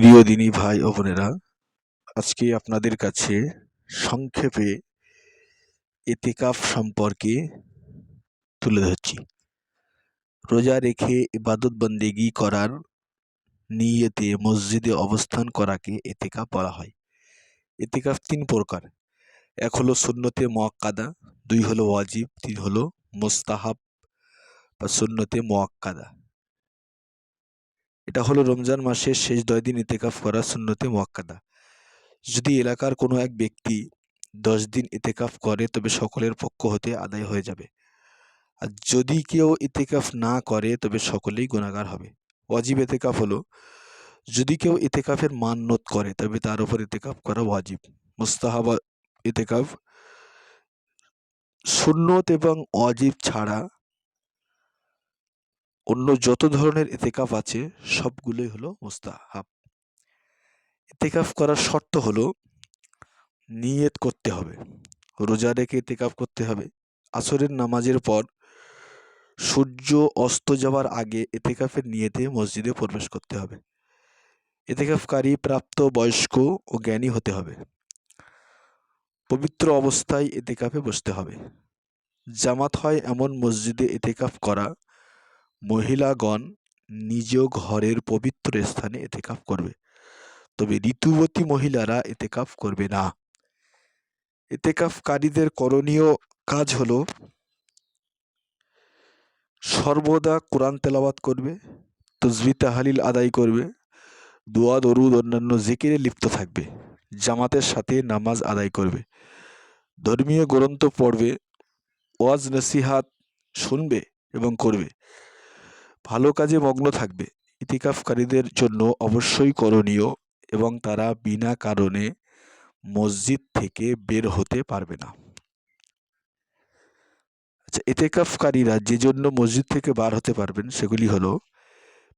প্রিয় দিনী ভাই ও বোনেরা, আজকে আপনাদের কাছে সংক্ষেপে এতেকাফ সম্পর্কে তুলে ধরছি। রোজা রেখে ইবাদত বন্দেগি করার নিয়তে মসজিদে অবস্থান করাকে এতেকাফ বলা হয়। এতেকাফ তিন প্রকার। এক হলো সুন্নতে মোয়াক্কাদা, দুই হলো ওয়াজিব, তিন হলো মোস্তাহাব বা সুন্নতে মোয়াক্কাদা। এটা হলো রমজান মাসের শেষ দশ দিন ইতেকাফ করা সুন্নতে মোয়াক্কাদা। যদি এলাকার কোনো এক ব্যক্তি দশ দিন ইতেকাফ করে, তবে সকলের পক্ষ হতে আদায় হয়ে যাবে। আর যদি কেউ ইতেকাফ না করে, তবে সকলেই গুণাগার হবে। ওয়াজিব এতেকাফ হলো, যদি কেউ ইতেকাফের মান্যত করে, তবে তার উপর ইতেকাফ করা ওয়াজিব। মুস্তাহাবা ইতেকাফ সুন্নত এবং ওয়াজিব ছাড়া অন্য যত ধরনের এতেকাফ আছে, সবগুলোই হলো মুস্তাহাব। এতেকাফ করার শর্ত হলো নিয়ত করতে হবে। রোজা রেখে এতেকাফ করতে হবে। আসরের নামাজের পর সূর্য অস্ত যাওয়ার আগে এতেকাফের নিয়েতে মসজিদে প্রবেশ করতে হবে। এতেকাফকারী প্রাপ্ত বয়স্ক ও জ্ঞানী হতে হবে। পবিত্র অবস্থায় এতেকাফে বসতে হবে। জামাত হয় এমন মসজিদে এতেকাফ করা মহিলাগণ নিজ ঘরের পবিত্র স্থানে এতেকাফ করবে, তবে ঋতুবতী মহিলারা এতেকাফ করবে না। এতেকাফকারীদের করণীয় কাজ হলো, সর্বদা কোরআন তেলাওয়াত করবে, তসবি তাহালিল আদায় করবে, দোয়া, দরুদ, অন্যান্য জিকিরে লিপ্ত থাকবে, জামাতের সাথে নামাজ আদায় করবে। ধর্মীয় গ্রন্থ পড়বে, ওয়াজ, নসিহাত শুনবে এবং করবে। ভালো কাজে মগ্ন থাকবে। ইতিকাফকারীদের জন্য অবশ্যই করণীয় এবং তারা বিনা কারণে মসজিদ থেকে বের হতে পারবে না। আচ্ছা এতেকাফকারীরা যে জন্য মসজিদ থেকে বার হতে পারবেন সেগুলি হলো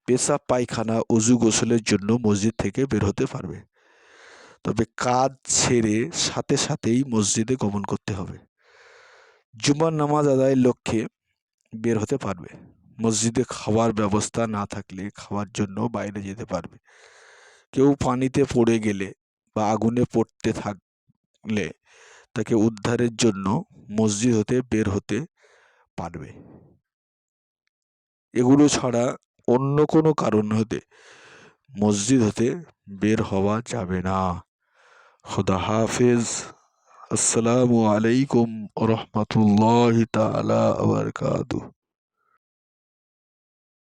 পেশাব পায়খানা, অজু গোসলের জন্য মসজিদ থেকে বের হতে পারবে। তবে কাজ ছেড়ে সাথে সাথেই মসজিদে গমন করতে হবে। জুমার নামাজ আদায়ের লক্ষ্যে বের হতে পারবে। মসজিদে খাওয়ার ব্যবস্থা না থাকলে খাওয়ার জন্য বাইরে যেতে পারবে। কেউ পানিতে পড়ে গেলে বা আগুনে পড়তে থাকলে তাকে উদ্ধারের জন্য মসজিদ হতে বের হতে পারবে। এগুলো ছাড়া অন্য কোনো কারণ হতে মসজিদ হতে বের হওয়া যাবে না। খুদা হাফেজ। আসসালামু আলাইকুম রহমতুল্লাহ তালা আবরকাতুহ